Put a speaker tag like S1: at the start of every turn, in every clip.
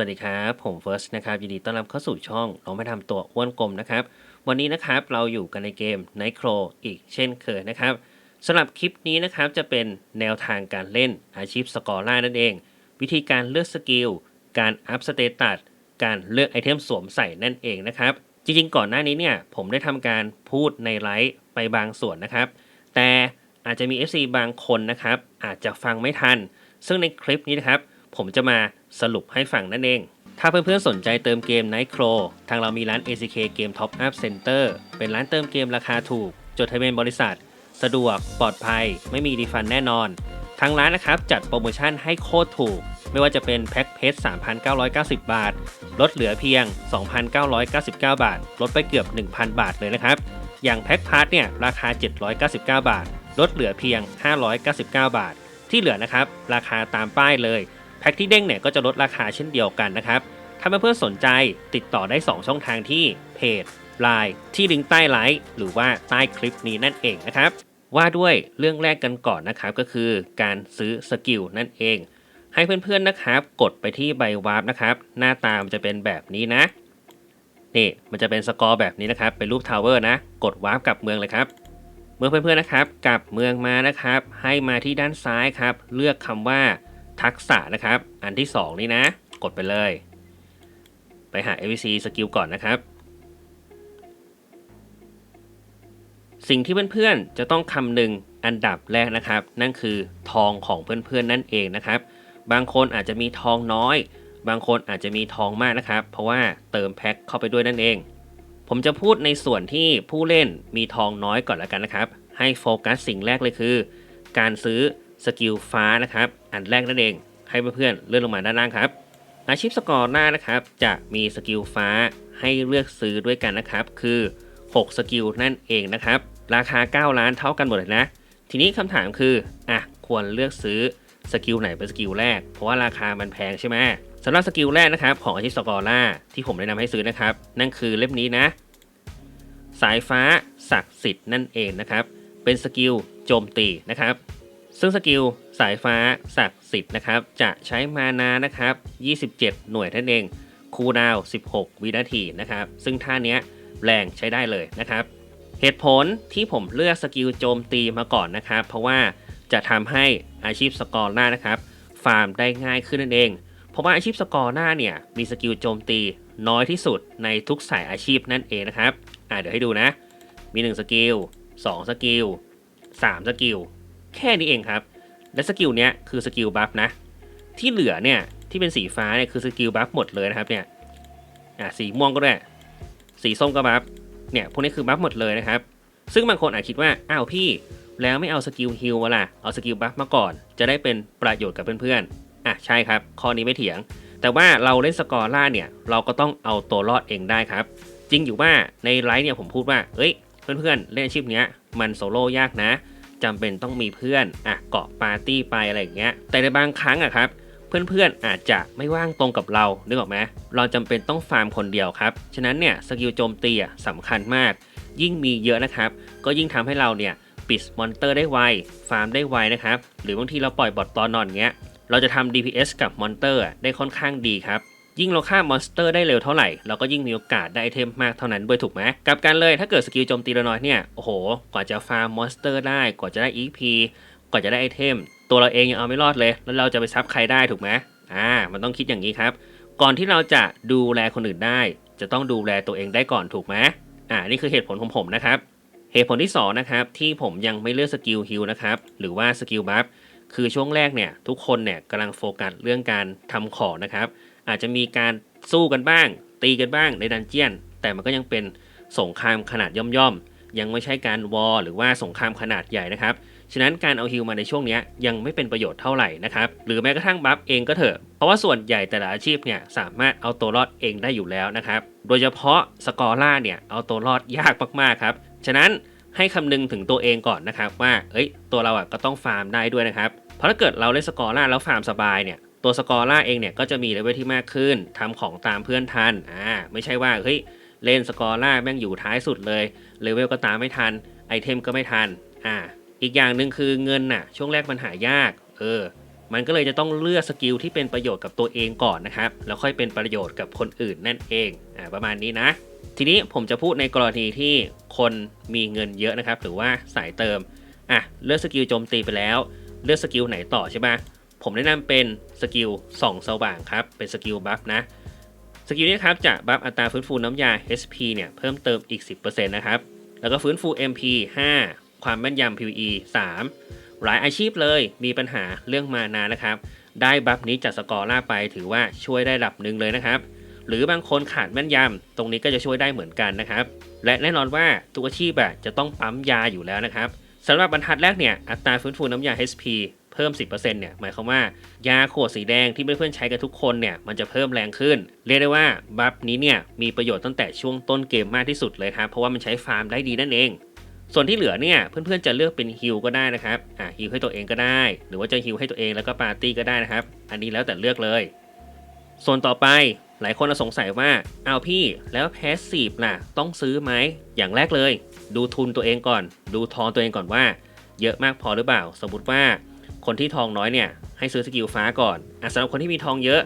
S1: วัสดีครับ ผมเฟิร์สนะครับยินดีต้อนรับเข้าสู่ช่องลองไปทำตัวอ้วนกลมนะครับ วันนี้นะครับเราอยู่กันในเกม Night Crow อีกเช่นเคยนะครับสำหรับคลิปนี้นะครับจะเป็นแนวทางการเล่นอาชีพสกอร์ล่านั่นเอง วิธีการเลือกสกิล การอัพสเตตัสการเลือกไอเทมสวมใส่นั่นเองนะครับ จริงๆ ก่อนหน้านี้เนี่ยผมได้ทำการพูดในไลฟ์ไปบางส่วนนะครับ แต่อาจจะมี FC บางคนนะครับอาจจะฟังไม่ทัน ซึ่งในคลิปนี้นะครับผมจะมา สรุปให้ฟังนั่นเอง ถ้าเพื่อนๆสนใจเติมเกม Night Crow ทางเรามีร้าน ACK เกม Top Up Center เป็นร้านเติมเกมราคาถูก จดทะเบียนบริษัท สะดวก ปลอดภัย ไม่มีรีฟันแน่นอน ทางร้านนะครับจัดโปรโมชั่นให้โคตรถูก ไม่ว่าจะเป็นแพ็คเพชร3,990 บาท ลดเหลือเพียง 2,999 บาท ลดไปเกือบ 1,000 บาทเลยนะครับ อย่างแพ็คพาร์ทเนี่ยราคา 799 บาท ลดเหลือเพียง 599 บาท ที่เหลือนะครับราคาตามป้ายเลย แพ็คที่เด้งเนี่ยก็จะลดราคาเช่นเดียวกันนะครับ ถ้าเพื่อนๆสนใจติดต่อได้ 2 ช่องทางที่เพจ Line ที่ลิงก์ใต้ไลฟ์หรือว่าใต้คลิปนี้นั่นเองนะครับ ว่าด้วยเรื่องแรกกันก่อนนะครับก็คือการซื้อสกิลนั่นเอง ให้เพื่อนๆนะครับกดไปที่ใบวาร์ปนะครับหน้าตามนจะเป็นแบบนี้นะนี่มันจะเป็นสกอร์แบบนี้นะครับ เป็นรูปทาวเวอร์นะ กดวาร์ปกลับเมืองเลยครับ เมื่อเพื่อนๆนะครับกลับเมืองมานะครับ ให้มาที่ด้านซ้ายครับ เลือกคำว่า ทักษะนะครับ อันที่ 2 นี้นะ กดไปเลย ไปหา AVC สกิลก่อนนะครับ สิ่งที่เพื่อนๆ จะต้องคำนึงอันดับแรกนะครับ นั่นคือทองของเพื่อนๆ นั่นเองนะครับ บางคนอาจจะมีทองน้อย บางคนอาจจะมีทองมากนะครับ เพราะว่าเติมแพ็คเข้าไปด้วยนั่นเอง ผมจะพูดในส่วนที่ผู้เล่นมีทองน้อยก่อนแล้วกันนะครับ ให้โฟกัสสิ่งแรกเลยคือ การซื้อสกิลฟ้านะครับ อันแรกนั่นเอง ให้เพื่อนๆเลื่อนลงมาด้านล่างครับ อาชีพสกอร์หน้านะครับ จะมีสกิลฟ้าให้เลือกซื้อด้วยกันนะครับ คือ 6 สกิลนั่นเองนะครับ ราคา 9 ล้านเท่ากันหมดเลยนะ ทีนี้คำถามคืออะควรเลือกซื้อสกิลไหนเป็นสกิลแรก เพราะว่าราคามันแพงใช่ไหมสำหรับสกิลแรกนะครับ ของอาชีพสกอร์ล่าที่ผมแนะนำให้ซื้อนะครับ นั่นคือเล่มนี้นะ สายฟ้าศักดิ์สิทธิ์นั่นเองนะครับ เป็นสกิลโจมตีนะครับ ซึ่งสกิลสายฟ้าศักดิ์สิทธิ์นะครับ จะใช้มานานะครับ 27 หน่วยนั่นเอง คูลดาว 16 วินาทีนะครับ ซึ่งท่านี้แรงใช้ได้เลยนะครับ เหตุผลที่ผมเลือกสกิลโจมตีมาก่อนนะครับ เพราะว่าจะทำให้อาชีพสกอร์หน้านะครับ ฟาร์มได้ง่ายขึ้นนั่นเอง เพราะว่าอาชีพสกอร์หน้าเนี่ยมีสกิลโจมตีน้อยที่สุดในทุกสายอาชีพนั่นเองนะครับ อ่าเดี๋ยวให้ดูนะ มี 1 สกิล 2 สกิล 3 สกิล แค่นี้เองครับ และสกิลเนี้ยคือสกิลบัฟนะ ที่เหลือเนี่ยที่เป็นสีฟ้าเนี่ยคือสกิลบัฟหมดเลยนะครับเนี่ยอ่าสีม่วงก็ได้ สีส้มก็บัฟเนี่ยพวกนี้คือบัฟหมดเลยนะครับ ซึ่งบางคนอาจคิดว่าอ้าวพี่แล้วไม่เอาสกิลฮิลล่ะ เอาสกิลบัฟมาก่อน จะได้เป็นประโยชน์กับเพื่อนๆ อะใช่ครับ ข้อนี้ไม่เถียง แต่ว่าเราเล่นสกอร์ล่าเนี่ย เราก็ต้องเอาตัวรอดเองได้ครับ จริงอยู่ว่าในไลฟ์เนี่ยผมพูดว่า เอ้ย เพื่อนๆ เล่นอาชีพเนี้ยมันโซโล่ยากนะ จำเป็นต้องมีเพื่อนอะเกาะปาร์ตี้ไปอะไรอย่างเงี้ย แต่ในบางครั้งอะครับ เพื่อนๆอาจจะไม่ว่างตรงกับเรานึกออกไหมเราจำเป็นต้องฟาร์มคนเดียวครับฉะนั้นเนี่ยสกิลโจมตีอะสำคัญมาก ยิ่งมีเยอะนะครับ ก็ยิ่งทำให้เราเนี่ยปิดมอนเตอร์ได้ไวฟาร์มได้ไวนะครับ หรือบางทีเราปล่อยบอทตอนนอนเงี้ยเราจะทำ DPS กับมอนเตอร์ได้ค่อนข้างดีครับ ยิ่งเราฆ่ามอนสเตอร์ได้เร็วเท่าไหร่เราก็ยิ่งมีโอกาสได้ไอเทมมากเท่านั้นด้วยถูกไหมกลับกันเลยถ้าเกิดสกิลโจมตีเราน้อยเนี่ยโอ้โห กว่าจะฟาร์มมอนสเตอร์ได้กว่าจะได้ EP กว่าจะได้ไอเทม ตัวเราเองยังเอาไม่รอดเลย แล้วเราจะไปซับใครได้ถูกไหมอ่า มันต้องคิดอย่างนี้ครับ ก่อนที่เราจะดูแลคนอื่นได้ จะต้องดูแลตัวเองได้ก่อนถูกไหมอ่านี่คือเหตุผลของผมนะครับเหตุผลที่2นะครับที่ผมยังไม่เลือกสกิลฮิลนะครับหรือว่าสกิลบัฟคือช่วงแรกเนี่ยทุกคนเนี่ยกำลังโฟกัสเรื่องการทำของนะครับ อาจจะมีการสู้กันบ้าง ตีกันบ้างในดันเจียน แต่มันก็ยังเป็นสงครามขนาดย่อมๆ ยังไม่ใช่การวอร์หรือว่าสงครามขนาดใหญ่นะครับ ฉะนั้นการเอาฮิลมาในช่วงนี้ยยังไม่เป็นประโยชน์เท่าไหร่นะครับ หรือแม้กระทั่งบัฟเองก็เถอะ เพราะว่าส่วนใหญ่แต่ละอาชีพเนี่ยสามารถเอาตัวรอดเองได้อยู่แล้วนะครับ โดยเฉพาะสกอร่าเนี่ยเอาตัวรอดยากมากๆครับ ฉะนั้นให้คำนึงถึงตัวเองก่อนนะครับว่า เอ้ย ตัวเราอะก็ต้องฟาร์มได้ด้วยนะครับ เพราะถ้าเกิดเราเล่นสกอร่าแล้วฟาร์มสบายเนี่ย ตัวสกอร่าเองเนี่ยก็จะมีเลเวลที่มากขึ้นทำของตามเพื่อนทันอ่าไม่ใช่ว่าเฮ้ยเล่นสกอร่าแม่งอยู่ท้ายสุดเลยเลเวลก็ตามไม่ทันไอเทมก็ไม่ทันอ่าอีกอย่างหนึ่งคือเงินน่ะช่วงแรกมันหายากเออมันก็เลยจะต้องเลือกสกิลที่เป็นประโยชน์กับตัวเองก่อนนะครับแล้วค่อยเป็นประโยชน์กับคนอื่นนั่นเองอ่าประมาณนี้นะ ทีนี้ผมจะพูดในกรณีที่คนมีเงินเยอะนะครับหรือว่าสายเติมอะเลือกสกิลโจมตีไปแล้ว เลือกสกิลไหนต่อใช่ปะผมแนะนำเป็น สกิลส่องสว่างครับ เป็นสกิลบัฟนะ สกิลนี้ครับจะบัฟอัตราฟื้นฟูน้ำยา HP เนี่ยเพิ่มเติมอีก 10%นะครับ แล้วก็ฟื้นฟู MP 5 ความแม่นยำ PVE 3 หลายอาชีพเลยมีปัญหาเรื่องมานานะครับ ได้บัฟนี้จัดสกอร์ล่าไปถือว่าช่วยได้ระดับหนึ่งเลยนะครับ หรือบางคนขาดแม่นยำตรงนี้ก็จะช่วยได้เหมือนกันนะครับ และแน่นอนว่าทุกอาชีพจะต้องปั๊มยาอยู่แล้วนะครับสำหรับบรรทัดแรกเนี่ยอัตราฟื้นฟูน้ำยา HP เพิ่ม 10%เนี่ยหมายความว่ายาขวดสีแดงที่เพื่อนๆใช้กันทุกคนเนี่ยมันจะเพิ่มแรงขึ้น เรียกได้ว่าบัฟนี้เนี่ยมีประโยชน์ตั้งแต่ช่วงต้นเกมมากที่สุดเลยครับเพราะว่ามันใช้ฟาร์มได้ดีนั่นเอง ส่วนที่เหลือเนี่ยเพื่อนๆจะเลือกเป็นฮิลก็ได้นะครับอ่าฮิลให้ตัวเองก็ได้ หรือว่าจะฮิลให้ตัวเองแล้วก็ปาร์ตี้ก็ได้นะครับ อันนี้แล้วแต่เลือกเลย ส่วนต่อไปหลายคนสงสัยว่าเอาพี่แล้วแพสซีฟล่ะต้องซื้อไหมอย่างแรกเลย ดูทุนตัวเองก่อน ดูทองตัวเองก่อนว่า เยอะมากพอหรือเปล่า สมมติว่า คนที่ทองน้อยเนี่ยให้ซื้อสกิลฟ้าก่อนอสำหรับคนที่มีทองเยอะ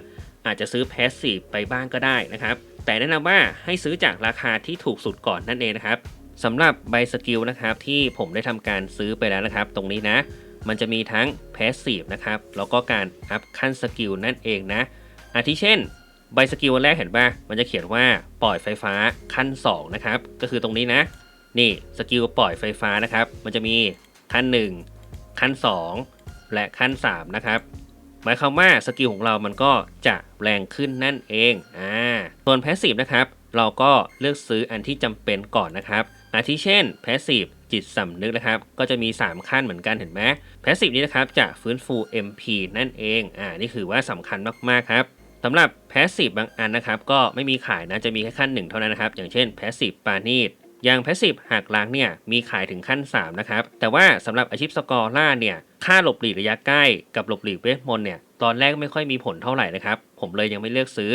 S1: อาจจะซื้อแพสซีฟไปบ้างก็ได้นะครับ แต่แนะนำว่าให้ซื้อจากราคาที่ถูกสุดก่อนนั่นเองนะครับสำหรับใบสกิลนะครับที่ผมได้ทำการซื้อไปแล้วนะครับ ตรงนี้นะ มันจะมีทั้งแพสซีฟนะครับแล้วก็การอัพขั้นสกิลนั่นเองนะอาทิเช่นใบสกิลวันแรกเห็นป่ะ มันจะเขียนว่าปล่อยไฟฟ้าขั้น 2 นะครับ ก็คือตรงนี้นะ นี่สกิลปล่อยไฟฟ้านะครับ มันจะมีขั้น 1 ขั้น2 และขั้น 3 นะครับ หมายความว่าสกิลของเรามันก็จะแรงขึ้นนั่นเองอ่าส่วนแพสซีฟนะครับ เราก็เลือกซื้ออันที่จำเป็นก่อนนะครับอาทิเช่นแพสซีฟจิตสำนึกนะครับ ก็จะมี 3 ขั้นเหมือนกันเห็นไหมแพสซีฟนี้นะครับจะฟื้นฟู MP นั่นเองอ่านี่คือว่าสำคัญมากๆครับสำหรับแพสซีฟบางอันนะครับ ก็ไม่มีขายนะจะมีแค่ขั้นหนึ่งเท่านั้นนะครับ อย่างเช่นแพสซีฟปานีด อย่างแพสซีฟหักล้างเนี่ยมีขายถึงขั้น 3 นะครับ แต่ว่าสำหรับอาชีพสกอร์ล่าเนี่ยค่าหลบหลีกระยะใกล้กับหลบหลีกเวทมนต์เนี่ยตอนแรกไม่ค่อยมีผลเท่าไหร่นะครับ ผมเลยยังไม่เลือกซื้อ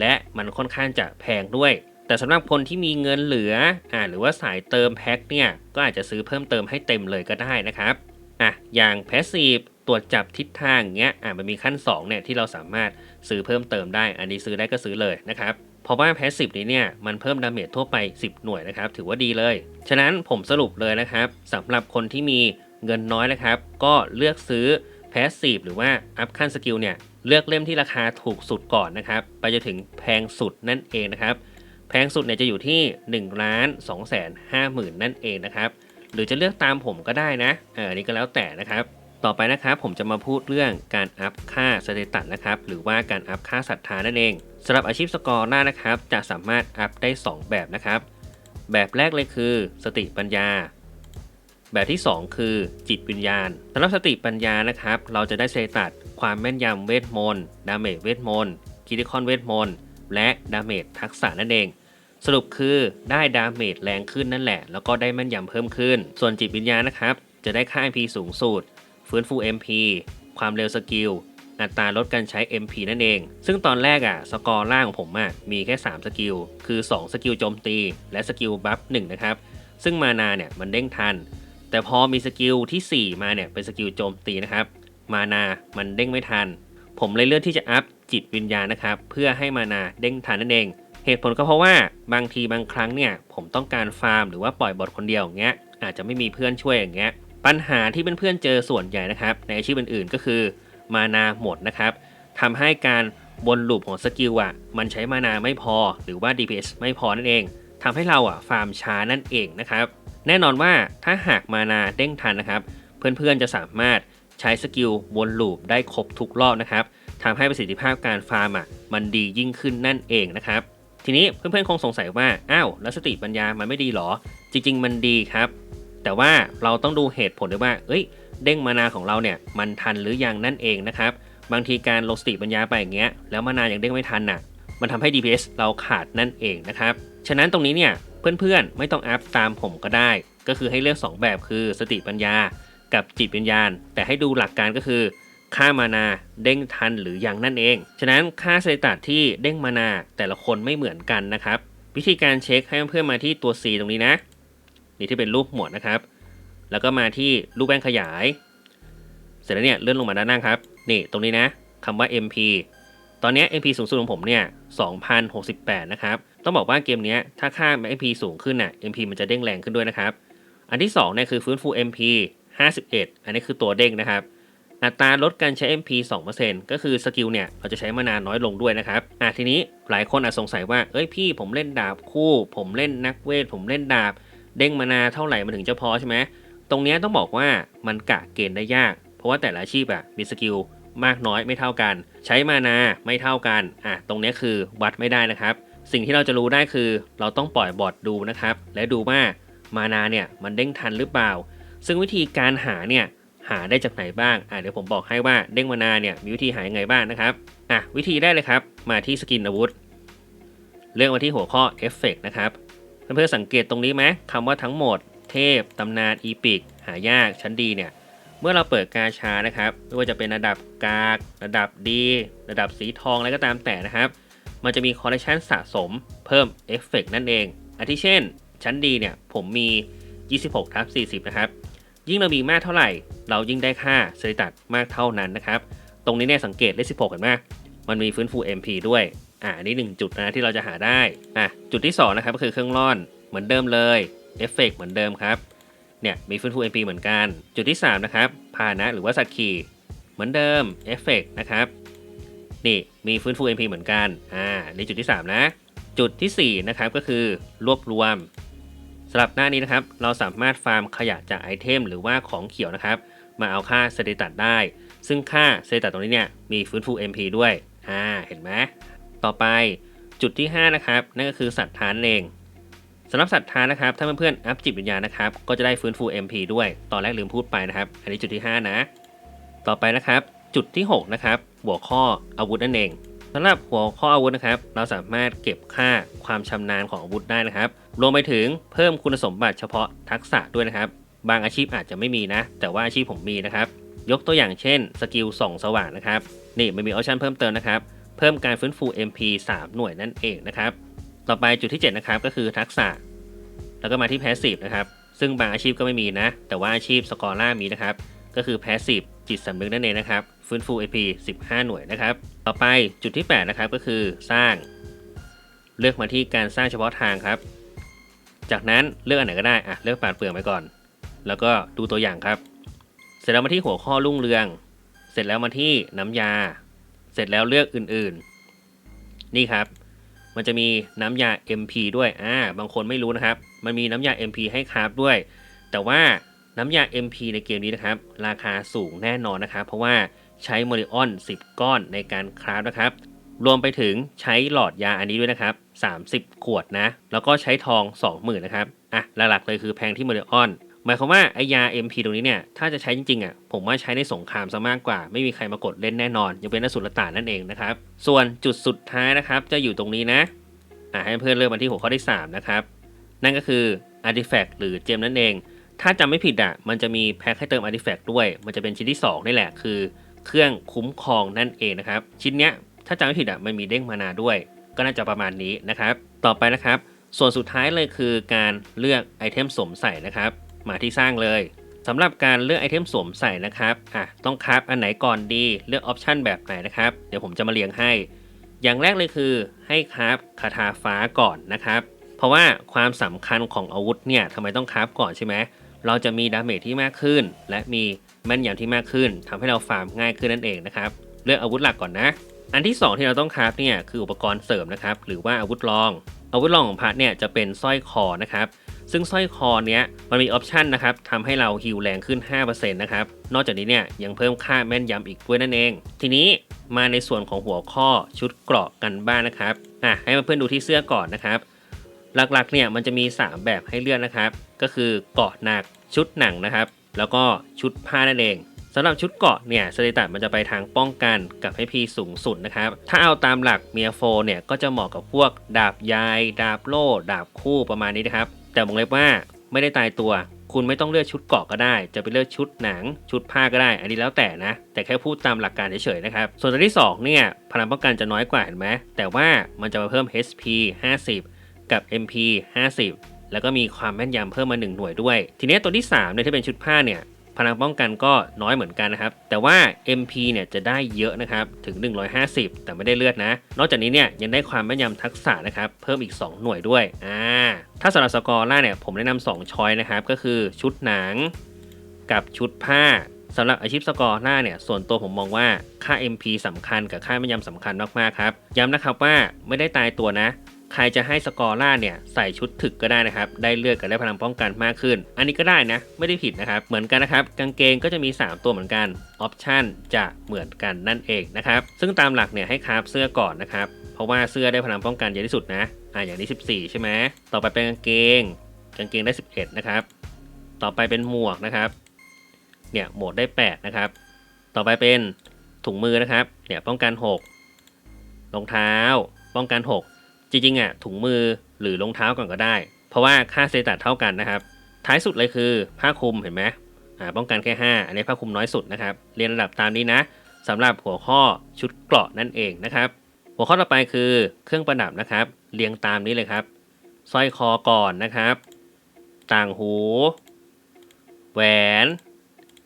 S1: และมันค่อนข้างจะแพงด้วย แต่สำหรับคนที่มีเงินเหลืออ่าหรือว่าสายเติมแพ็คเนี่ยก็อาจจะซื้อเพิ่มเติมให้เต็มเลยก็ได้นะครับอะอย่างแพสซีฟตรวจจับทิศทางอย่างเงี้ยอ่ามันมีขั้น2เนี่ยที่เราสามารถซื้อเพิ่มเติมได้ อันนี้ซื้อได้ก็ซื้อเลยนะครับ เพราะว่าแพสซีฟนี้เนี่ยมันเพิ่มดาเมจทั่วไป 10 หน่วยนะครับ ถือว่าดีเลย ฉะนั้นผมสรุปเลยนะครับสำหรับคนที่มีเงินน้อยนะครับ ก็เลือกซื้อแพสซีฟหรือว่าอัพขั้นสกิลเนี่ยเลือกเล่มที่ราคาถูกสุดก่อนนะครับ ไปจนถึงแพงสุดนั่นเองนะครับ แพงสุดเนี่ยจะอยู่ที่1ล้าน2แสน5หมื่นนั่นเองนะครับ หรือจะเลือกตามผมก็ได้นะเอออันนี้ก็แล้วแต่นะครับ ต่อไปนะครับผมจะมาพูดเรื่องการอัพค่าสเตตัสนะครับหรือว่าการอัพค่าศรัทธานั่นเองสำหรับอาชีพสกอร์หน้านะครับ จะสามารถอัพได้ 2 แบบนะครับ แบบแรกเลยคือ สติปัญญา แบบที่ 2 คือ จิตวิญญาณสำหรับสติปัญญานะครับ เราจะได้สเตตัสความแม่นยำเวทมนต์ดาเมจเวทมนต์คิติคอนเวทมนต์และดาเมจทักษะนั่นเองสรุปคือได้ดาเมจแรงขึ้นนั่นแหละ แล้วก็ได้แม่นยำเพิ่มขึ้น ส่วนจิตวิญญาณนะครับ จะได้ค่า MP สูงสุด ฟื้นฟู MP ความเร็วสกิล อัตราลดการใช้ MP นั่นเอง ซึ่งตอนแรกอะสกอร์ล่างของผมอะมีแค่ 3 สกิล คือ 2 สกิลโจมตี และสกิลบัฟ1นะครับ ซึ่งมานาเนี่ยมันเด้งทัน แต่พอมีสกิลที่ 4 มาเนี่ยเป็นสกิลโจมตีนะครับ มานา มันเด้งไม่ทัน ผมเลยเลือกที่จะอัพจิตวิญญาณนะครับ เพื่อให้มานาเด้งทันนั่นเอง เหตุผลก็เพราะว่าบางทีบางครั้งเนี่ยผมต้องการฟาร์มหรือว่าปล่อยบอทคนเดียวอย่างเงี้ยอาจจะไม่มีเพื่อนช่วยอย่างเงี้ย ปัญหาที่เพื่อนๆเจอส่วนใหญ่นะครับ ในอาชีพอื่นๆก็คือมานาหมดนะครับทำให้การวนลูปของสกิลอะมันใช้มานาไม่พอ หรือว่า DPS ไม่พอนั่นเองทำให้เราอะฟาร์มช้านั่นเองนะครับ แน่นอนว่าถ้าหากมานาเด้งทันนะครับ เพื่อนๆจะสามารถใช้สกิลวนลูปได้ครบทุกรอบนะครับทำให้ประสิทธิภาพการฟาร์มอะมันดียิ่งขึ้นนั่นเองนะครับทีนี้เพื่อนๆคงสงสัยว่า อ้าว แล้วสติปัญญามันไม่ดีหรอ จริง ๆ มันดีครับ แต่ว่าเราต้องดูเหตุผลด้วยว่า เอ้ย เด้งมานาของเราเนี่ย มันทันหรือยังนั่นเองนะครับ บางทีการลดสติปัญญาไปอย่างเงี้ย แล้วมานายังเด้งไม่ทันน่ะ มันทำให้ DPS เราขาดนั่นเองนะครับ ฉะนั้นตรงนี้เนี่ยเพื่อนๆ ไม่ต้องอัพตามผมก็ได้ ก็คือให้เลือก 2 แบบคือสติปัญญา กับจิตวิญญาณ แต่ให้ดูหลักการก็คือ ค่ามานาเด้งทันหรือยังนั่นเอง ฉะนั้นค่าสเตตัสที่เด้งมานาแต่ละคนไม่เหมือนกันนะครับ วิธีการเช็คให้เพื่อนๆมาที่ตัว C ตรงนี้นะ นี่ที่เป็นรูปหมวดนะครับ แล้วก็มาที่รูปแว่นขยาย เสร็จแล้วเนี่ยเลื่อนลงมาด้านล่างครับ นี่ตรงนี้นะคำว่า MP ตอนนี้ MP สูงสุดของผมเนี่ย2,068 นะครับ ต้องบอกว่าเกมเนี้ยถ้าค่า MP สูงขึ้นน่ะ MP มันจะเด้งแรงขึ้นด้วยนะครับ อันที่2เนี่ยคือฟื้นฟู MP 51 อันนี้คือตัวเด้งนะครับ อัตราลดการใช้ MP 2%ก็คือสกิลเนี่ยเราจะใช้มานานน้อยลงด้วยนะครับ อะทีนี้หลายคนอาจสงสัยว่า เอ้ยพี่ผมเล่นดาบคู่ ผมเล่นนักเวท ผมเล่นดาบ เด้งมานาเท่าไหร่มันถึงจะพอใช่ไหมตรงนี้ต้องบอกว่ามันกะเกณฑ์ได้ยาก เพราะว่าแต่ละอาชีพอะมีสกิลมากน้อยไม่เท่ากัน ใช้มานาไม่เท่ากันอะตรงนี้คือวัดไม่ได้นะครับ สิ่งที่เราจะรู้ได้คือ เราต้องปล่อยบอทดูนะครับ และดูว่ามานาเนี่ยมันเด้งทันหรือเปล่า ซึ่งวิธีการหาเนี่ยหาได้จากไหนบ้างอะเดี๋ยวผมบอกให้ว่าเด้งมานาเนี่ยมีวิธีหายังไงบ้างนะครับอะวิธีได้เลยครับ มาที่สกินอาวุธ เลือกมาที่หัวข้อเอฟเฟกนะครับ เพื่อนๆสังเกตตรงนี้ไหมคำว่าทั้งหมด เทพ ตำนาน อีพิก หายาก ชั้นดีเนี่ย เมื่อเราเปิดกาชานะครับ ไม่ว่าจะเป็นระดับกาก ระดับดี ระดับสีทอง อะไรก็ตามแต่นะครับ มันจะมีคอลเลคชันสะสม เพิ่มเอฟเฟกนั่นเอง อาทิเช่น ชั้นดีเนี่ย ผมมี 26ทับ40 นะครับ ยิ่งเรามีมากเท่าไหร่ เรายิ่งได้ค่าเซริตัดมากเท่านั้นนะครับ ตรงนี้เนี่ยสังเกตเลข16เห็นไหมมันมีฟื้นฟู MP ด้วย อ่าอันนี้หนึ่งจุดนะที่เราจะหาได้อะจุดที่สองนะครับก็คือเครื่องร่อนเหมือนเดิมเลยเอฟเฟกเหมือนเดิมครับเนี่ยมีฟื้นฟู MP เหมือนกัน จุดที่ 3 นะครับพานะหรือว่าสักขีเหมือนเดิมเอฟเฟกนะครับนี่มีฟื้นฟู MP เหมือนกันอ่านี่จุดที่ 3 นะ จุดทีสี่ 4 นะครับก็คือรวบรวมสำหรับหน้านี้นะครับเราสามารถฟาร์มขยะจากไอเทมหรือว่าของเขียวนะครับ มาเอาค่าเซติตัดได้ ซึ่งค่าเซติตัดตรงนี้เนี่ยมีฟื้นฟู MP ด้วยอ่าเห็นไหม ต่อไปจุดที่ 5 นะครับ นั่นก็คือสัตว์ทานเองสำหรับสัตว์ทานนะครับ ถ้าเพื่อนๆอัพจิตวิญญาณนะครับ ก็จะได้ฟื้นฟู MP ด้วย ตอนแรกลืมพูดไปนะครับ อันนี้จุดที่ 5 นะ ต่อไปนะครับ จุดที่ 6 นะครับ หัวข้ออาวุธนั่นเองสำหรับหัวข้ออาวุธนะครับ เราสามารถเก็บค่าความชำนาญของอาวุธได้นะครับ รวมไปถึงเพิ่มคุณสมบัติเฉพาะทักษะด้วยนะครับ บางอาชีพอาจจะไม่มีนะ แต่ว่าอาชีพผมมีนะครับ ยกตัวอย่างเช่นสกิลส่องสว่างนะครับ นี่มันมีออปชันเพิ่มเติมนะครับ เพิ่มการฟื้นฟู MP 3 หน่วยนั่นเองนะครับ ต่อไปจุดที่7นะครับก็คือทักษะ แล้วก็มาที่ Passive นะครับ ซึ่งบางอาชีพก็ไม่มีนะ แต่ว่าอาชีพสกอร่ามีนะครับ ก็คือ Passive จิตสำนึกนั่นเองนะครับ ฟื้นฟู AP 15 หน่วยนะครับ ต่อไปจุดที่ 8 นะครับก็คือสร้าง เลือกมาที่การสร้างเฉพาะทางครับ จากนั้นเลือกอันไหนก็ได้อะเลือกปาดเปลืองไปก่อน แล้วก็ดูตัวอย่างครับ เสร็จแล้วมาที่หัวข้อรุ่งเรือง เสร็จแล้วมาที่น้ำยา เสร็จแล้วเลือกอื่นๆ นี่ครับ มันจะมีน้ำยา MP ด้วย อ่า บางคนไม่รู้นะครับ มันมีน้ำยา MP ให้คราฟด้วย แต่ว่าน้ำยา MP ในเกมนี้นะครับ ราคาสูงแน่นอนนะครับ เพราะว่าใช้โมริออน 10 ก้อนในการคราฟนะครับ รวมไปถึงใช้หลอดยาอันนี้ด้วยนะครับ 30 ขวดนะ แล้วก็ใช้ทอง 20,000นะครับ อะ หลักๆเลยคือแพงที่โมริออน หมายความว่าไอยา MP ตรงนี้เนี่ย ถ้าจะใช้จริงๆอะผมว่าใช้ในสงครามซะมากกว่า ไม่มีใครมากดเล่นแน่นอน ยังเป็นนสุลต่านนั่นเองนะครับ ส่วนจุดสุดท้ายนะครับ จะอยู่ตรงนี้นะอะให้เพื่อนเลือกมาที่หัวข้อที่ 3 นะครับ นั่นก็คือ Artifact หรือเจมนั่นเอง ถ้าจำไม่ผิดอะมันจะมีแพ็คให้เติม Artifact ด้วย มันจะเป็นชิ้นที่2นี่แหละคือ เครื่องคุ้มครองนั่นเองนะครับชิ้นเนี้ยถ้าจำไม่ผิดอะมันมีเด้งมานาด้วย ก็น่าจะประมาณนี้นะครับ ต่อไปนะครับ ส่วนสุดท้ายเลยคือการเลือกไอเทมสวมใส่นะครับ มาที่สร้างเลยสำหรับการเลือกไอเทมสวมใส่นะครับอะต้องคราฟอันไหนก่อนดีเลือกออปชันแบบไหนนะครับ เดี๋ยวผมจะมาเรียงให้ อย่างแรกเลยคือให้คราฟคาถาฟ้าก่อนนะครับ เพราะว่าความสำคัญของอาวุธเนี่ยทำไมต้องคราฟก่อนใช่ไหมเราจะมีดาเมจที่มากขึ้น และมีแม่นยำที่มากขึ้นทำให้เราฟาร์มง่ายขึ้นนั่นเองนะครับเลือกอาวุธหลักก่อนนะ อันที่สองที่เราต้องคราฟเนี่ยคืออุปกรณ์เสริมนะครับหรือว่าอาวุธรอง อาวุธรองของพัทเนี่ยจะเป็นสร้อยคอนะครับ ซึ่งสร้อยคอเนี้ยมันมีออปชันนะครับทำให้เราฮิวแรงขึ้น 5%นะครับ นอกจากนี้เนี่ยยังเพิ่มค่าแม่นยำอีกด้วยนั่นเอง ทีนี้มาในส่วนของหัวข้อชุดเกราะกันบ้างนะครับอะให้เพื่อนๆดูที่เสื้อก่อนนะครับ หลักๆเนี่ยมันจะมี 3 แบบให้เลือกนะครับ ก็คือเกราะหนักชุดหนังนะครับ แล้วก็ชุดผ้านั่นเองสำหรับชุดเกราะเนี่ยสเตตัสมันจะไปทางป้องกันกับให้พีสูงสุดนะครับ ถ้าเอาตามหลักเมียโฟเนี่ยก็จะเหมาะกับพวกดาบยาย ดาบโล่ ดาบคู่ประมาณนี้นะครับ แต่วงเล็บว่าไม่ได้ตายตัว คุณไม่ต้องเลือกชุดเกาะก็ได้ จะไปเลือกชุดหนัง ชุดผ้าก็ได้ อันนี้แล้วแต่นะ แต่แค่พูดตามหลักการเฉยๆนะครับ ส่วนตัวที่ 2 เนี่ย พลังป้องกันจะน้อยกว่าเห็นไหมแต่ว่ามันจะมาเพิ่ม HP 50 กับ MP 50 แล้วก็มีความแม่นยำเพิ่มมา 1 หน่วยด้วย ทีนี้ตัวที่3เนี่ยที่เป็นชุดผ้าเนี่ยพลังป้องกันก็น้อยเหมือนกันนะครับ แต่ว่า MP เนี่ยจะได้เยอะนะครับ ถึง 150 แต่ไม่ได้เลือดนะ นอกจากนี้เนี่ยยังได้ความแม่นยำทักษะนะครับ เพิ่มอีก 2 หน่วยด้วย อ่า ถ้าสำหรับสกอร่าเนี่ยผมแนะนำ2ช้อยนะครับ ก็คือชุดหนังกับชุดผ้าสำหรับอาชีพสกอร์ล่าเนี่ยส่วนตัวผมมองว่าค่า MP สำคัญกับค่าแม่ยำสำคัญมากๆครับย้ำนะครับว่าไม่ได้ตายตัวนะ ใครจะให้สกอร์ล่าเนี่ยใส่ชุดถึกก็ได้นะครับ ได้เลือดกับได้พลังป้องกันมากขึ้น อันนี้ก็ได้นะ ไม่ได้ผิดนะครับ เหมือนกันนะครับ กางเกงก็จะมี 3 ตัวเหมือนกันออปชันจะเหมือนกันนั่นเองนะครับ ซึ่งตามหลักเนี่ยให้คราฟเสื้อก่อนนะครับ เพราะว่าเสื้อได้พลังป้องกันเยอะที่สุดนะอ่าอย่างนี้ 14 ใช่ไหมต่อไปเป็นกางเกง กางเกงได้ 11 นะครับ ต่อไปเป็นหมวกนะครับ เนี่ยหมวกได้ 8 นะครับ ต่อไปเป็นถุงมือนะครับ เนี่ยป้องกัน 6 รองเท้า ป้องกัน 6 จริงๆอะถุงมือหรือรองเท้าก่อนก็ได้ เพราะว่าค่าเซตัดเท่ากันนะครับ ท้ายสุดเลยคือผ้าคลุมเห็นไหมอ่าป้องกันแค่ 5 อันนี้ผ้าคลุมน้อยสุดนะครับ เรียนระดับตามนี้นะสำหรับหัวข้อชุดเกราะนั่นเองนะครับ หัวข้อต่อไปคือเครื่องประดับนะครับ เรียงตามนี้เลยครับสร้อยคอก่อนนะครับ ต่างหู แหวน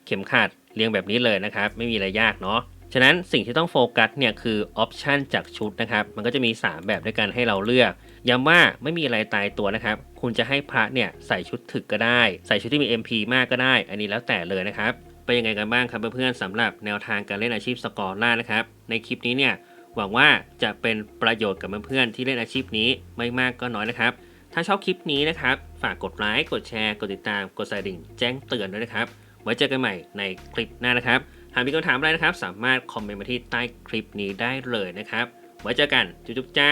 S1: เข็มขัดเรียงแบบนี้เลยนะครับ ไม่มีอะไรยากเนาะฉะนั้นสิ่งที่ต้องโฟกัสเนี่ยคือออปชันจากชุดนะครับ มันก็จะมี 3 แบบด้วยกันให้เราเลือก ย้ำว่าไม่มีอะไรตายตัวนะครับ คุณจะให้พระเนี่ยใส่ชุดถึกก็ได้ ใส่ชุดที่มี MP มากก็ได้ อันนี้แล้วแต่เลยนะครับเป็นยังไงกันบ้างครับเพื่อนๆสำหรับแนวทางการเล่นอาชีพสกอร์ล่านะครับ ในคลิปนี้เนี่ย หวังว่าจะเป็นประโยชน์กับเพื่อนๆที่เล่นอาชีพนี้ไม่มากก็น้อยนะครับ ถ้าชอบคลิปนี้นะครับ ฝากกดไลค์ กดแชร์ กดติดตาม กดใส่ดิ่งแจ้งเตือนด้วยนะครับ ไว้เจอกันใหม่ในคลิปหน้านะครับ หากมีคำถามอะไรนะครับ สามารถคอมเมนต์มาที่ใต้คลิปนี้ได้เลยนะครับ ไว้เจอกัน จุ๊บจ้า